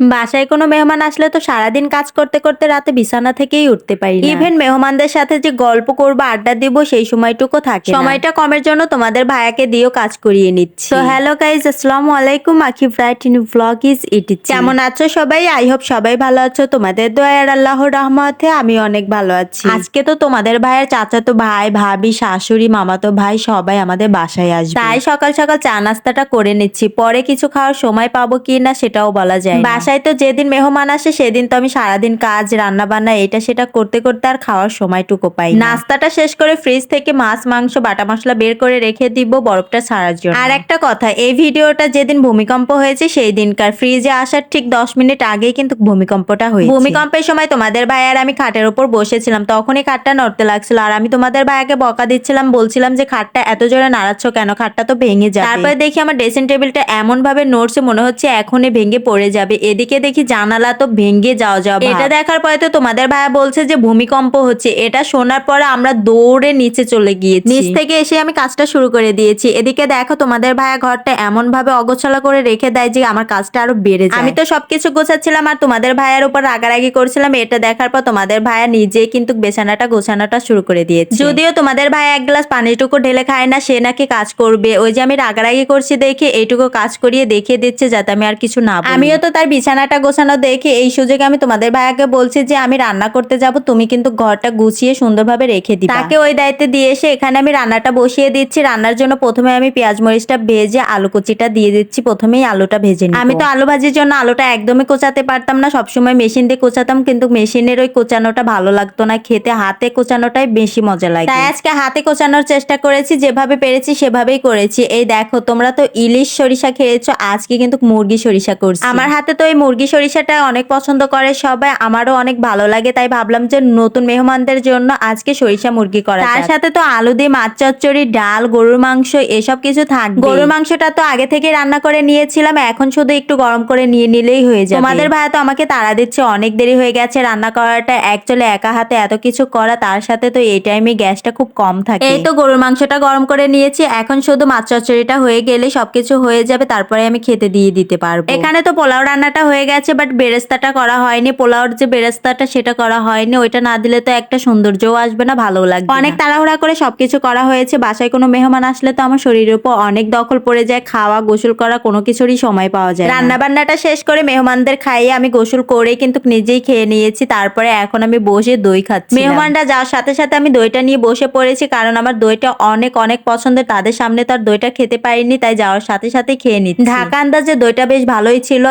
বাসায় কোনো মেহমান আসলে তো সারাদিন কাজ করতে করতে রাতে বিছানা থেকেই উঠতে পারি ইভেন মেহমানদের সাথে যে গল্প করব আড্ডা দিব সেই সময়টুকু থাকে সময়টা কমের জন্য তোমাদের ভাইয়াকে দিয়েও কাজ করিয়ে নিচ্ছি। তো হ্যালো গাইজ আসসালামু আলাইকুম। Akhi fright in blog is it কেমন আছো সবাই? আই হোপ সবাই ভালো আছো। তোমাদের দয়ার আল্লাহর রহমতে আমি অনেক ভালো আছি। আজকে তো তোমাদের ভাইয়ের চাচাতো ভাই ভাবি শাশুড়ি মামাতো ভাই সবাই আমাদের বাসায় আসবে। তাই সকাল সকাল চা নাস্তাটা করে নিচ্ছি। পরে কিছু খাওয়ার সময় পাবো কি না সেটাও বলা যায়। বাসায় তো যেদিন মেহমান আসে, সেদিন তো আমি সারাদিন কাজ রান্না বান্না এটা সেটা করতে করতে আর খাওয়ার সময়টুকু পাই নাস্তাটা শেষ করে ফ্রিজ থেকে মাছ, মাংস, বাটা মশলা বের করে রেখে দিব বরফটা ছাড়ার জন্য। আর একটা কথা, এই ভিডিওটা যেদিন ভূমিকম্প হয়েছে, সেই দিনকার ফ্রিজে আসার ঠিক দশ মিনিট আগেই কিন্তু ভূমিকম্পটা হয়েছে। ভূমিকম্পের সময় তোমাদের ভাই আর আমি খাটের উপর বসেছিলাম, তখনই খাটটা নড়তে লাগছিল। আর আমি তোমাদের ভাইয়াকে বকা দিচ্ছিলাম, বলছিলাম যে খাটটা এত জোরে নাড়াচ্ছ কেন? খাটটা তো ভেঙে যায় তারপরে দেখি আমার ড্রেসিং টেবিলটা এমন ভাবে নড়ছে মনে হচ্ছে এখনই ভেঙে পড়ে যাবে। এদিকে দেখি জানালা তো ভেঙে যাওয়া যাওয়া এটা দেখার পরে তো তোমাদের ভাইয়া বলছে যে ভূমিকম্প হচ্ছে। এটা শোনার পরে আমরা দৌড়ে নিচে চলে গিয়েছি। নিচ থেকে এসে আমি কাজটা শুরু করে দিয়েছি। এদিকে দেখো তোমাদের ভাইয়া ঘরটা এমন ভাবে অগোছালো করে রেখে দেয় যে আমার কাজটা আরও বেড়ে যায়। আমি তো সবকিছু গোছাচ্ছিলাম আর তোমাদের ভাইয়ার উপর রাগারাগি করছিলাম। এটা দেখার পর তোমাদের ভাইয়া নিজে কিন্তু বেছানাটা গোছানোটা শুরু করে দিয়েছে। যদিও তোমাদের ভাইয়া এক গ্লাস পানিটুকু ঢেলে খায় না সে নাকি কাজ করবে। ওই যে আমি রাগারাগি করছি দেখে এইটুকু কাজ করিয়ে দেখিয়ে দিচ্ছে যাতে আমি আর কিছু না। আমিও তো তার বিছানাটা গোছানো দেখে এই সুযোগে আমি তোমাদের ভাইয়াকে বলছি যে আমি রান্না করতে যাব তুমি কিন্তু ঘরটা গুছিয়ে সুন্দরভাবে রেখে দিবা। তাকে ওই দায়িত্বে দিয়ে এসে এখানে আমি রান্নাটা বসিয়ে দিচ্ছি। রান্নার জন্য প্রথমে আমি পেঁয়াজ মরিচটা ভেজে আলু কুচিটা দিয়ে দিচ্ছি। প্রথমেই আলুটা ভেজে নিই আমি তো আলু ভাজির জন্য আলুটা একদমই কোচাতে পারতাম না সবসময় মেশিন দিয়ে কোচাতাম কিন্তু মেশিনের ওই কোচানোটা ভালো লাগতো না। খেতে হাতে কোচানোটাই বেশি মজা লাগে। তাই আজকে হাতে কোচানোর চেষ্টা করেছি যেভাবে পেরেছি সেভাবেই করেছি। এই দেখো তোমরা তো ইলিশ সরিষা খেয়েছো আজকে কিন্তু মুরগি সরিষা করছি। আমার হাতে তো এই মুরগি সরিষাটা অনেক পছন্দ করে সবাই আমারও অনেক ভালো লাগে তাই ভাবলাম যে নতুন মেহমানদের জন্য আজকে সরিষা মুরগি করা তার সাথে তো আলু দিয়ে মাছ চচ্চড়ি ডাল গরুর মাংস এসব কিছু থাকবে গরুর মাংসটা তো আগে থেকে রান্না করে নিয়েছিলাম এখন শুধু একটু গরম করে নিয়ে নিলেই হয়ে যাবে। তোমাদের ভাইয়া তো আমাকে তাড়া দিচ্ছে অনেক দেরি হয়ে গেছে রান্না করাটা অ্যাকচুয়ালি একা হাতে এত কিছু করা তার সাথে তো এই টাইমে গ্যাসটা খুব কম থাকে। এই তো গরুর মাংসটা গরম করে নিয়েছি এখন শুধু মাছ চচ্চড়িটা হয়ে গেলে সবকিছু হয়ে যাবে তারপরে আমি খেতে দিয়ে দিতে পারব। এখানে তো পোলাও রান্নাটা হয়ে গেছে বাট বেরেস্তাটা করা হয়নি। পোলাওর যে বেরেস্তাটা সেটা করা হয়নি। ওইটা না দিলে তো একটা সৌন্দর্যও আসবে না ভালো লাগবে অনেক তাড়াহুড়া করে সবকিছু করা হয়েছে। বাসায় কোনো মেহমান আসলে তো আমার শরীরের উপর অনেক দখল পড়ে যায়। খাওয়া গোসল করা কোনো কিছুরই সময় পাওয়া যায় রান্না বান্নাটা শেষ করে মেহমানদের খাইয়ে আমি গোসল করে কিন্তু নিজেই খেয়ে নিয়েছি। তারপরে এখন আমি বসে দই খাচ্ছি মেহমানরা যাওয়ার সাথে সাথে আমি দইটা নিয়ে বসে পড়েছি কারণ আমার দইটা অনেক অনেক পছন্দের। তাদের সামনে তো আর দইটা খেতে পারিনি তাই যাওয়ার সাথে সাথে খেয়ে নিচ্ছি। ঢাকা আন্দাজে দইটা বেশ ভালোই ছিল।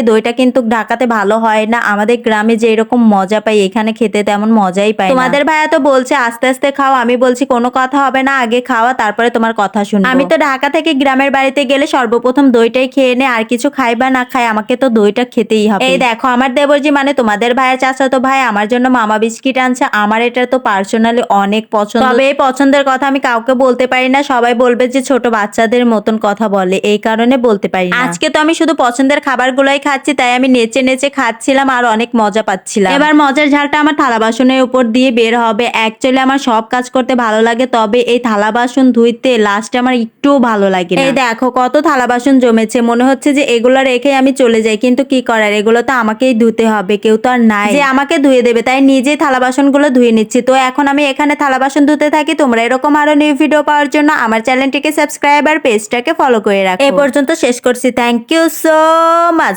অ্যাকচুয়ালি দইটা কিন্তু ঢাকাতে ভালো হয় না। আমাদের গ্রামে যে এরকম মজা পাই এখানে খেতে তেমন মজাই পাই তোমাদের ভাইয়া তো বলছে আস্তে আস্তে খাও। আমি বলছি কোনো কথা হবে না আগে খাওয়া তারপরে তোমার কথা শুনব। আমি তো ঢাকা থেকে গ্রামের বাড়িতে গেলে সর্বপ্রথম দইটাই খেয়ে নে আর কিছু খাই বা না খাই আমাকে তো দইটা খেতেই হবে। এই দেখো আমার দেবরজি মানে তোমাদের ভাইয়ের চাচাতো ভাই আমার জন্য মামা বিস্কিট আনছে। আমার এটা তো পার্সোনালি অনেক পছন্দ। তবে এই পছন্দের কথা আমি কাউকে বলতে পারি না সবাই বলবে যে ছোট বাচ্চাদের মতন কথা বলে এই কারণে বলতে পারি আজকে তো আমি শুধু পছন্দের খাবার খাবারগুলোই খাচ্ছি তাই আমি নেচে নেচে খাচ্ছিলাম আর অনেক মজা পাচ্ছিলাম। এবার মজার ঝালটা আমার থালা বাসনের উপর দিয়ে বের হবে। অ্যাকচুয়ালি আমার সব কাজ করতে ভালো লাগে তবে এই থালা বাসন ধুইতে লাস্টে আমার একটুও ভালো লাগে এই দেখো কত থালা বাসন জমেছে মনে হচ্ছে যে এগুলো রেখে আমি চলে যাই কিন্তু কি করার? এগুলো তো আমাকেই ধুতে হবে কেউ তো আর নাই। যে আমাকে ধুয়ে দেবে তাই নিজেই থালা বাসনগুলো ধুয়ে নিচ্ছি। তো এখন আমি এখানে থালা বাসন ধুতে থাকি তোমরা এরকম আরও নিউ ভিডিও পাওয়ার জন্য আমার চ্যানেলটিকে সাবস্ক্রাইব আর পেজটাকে ফলো করে রাখো। এ পর্যন্ত শেষ করছি থ্যাংক ইউ সো মাচ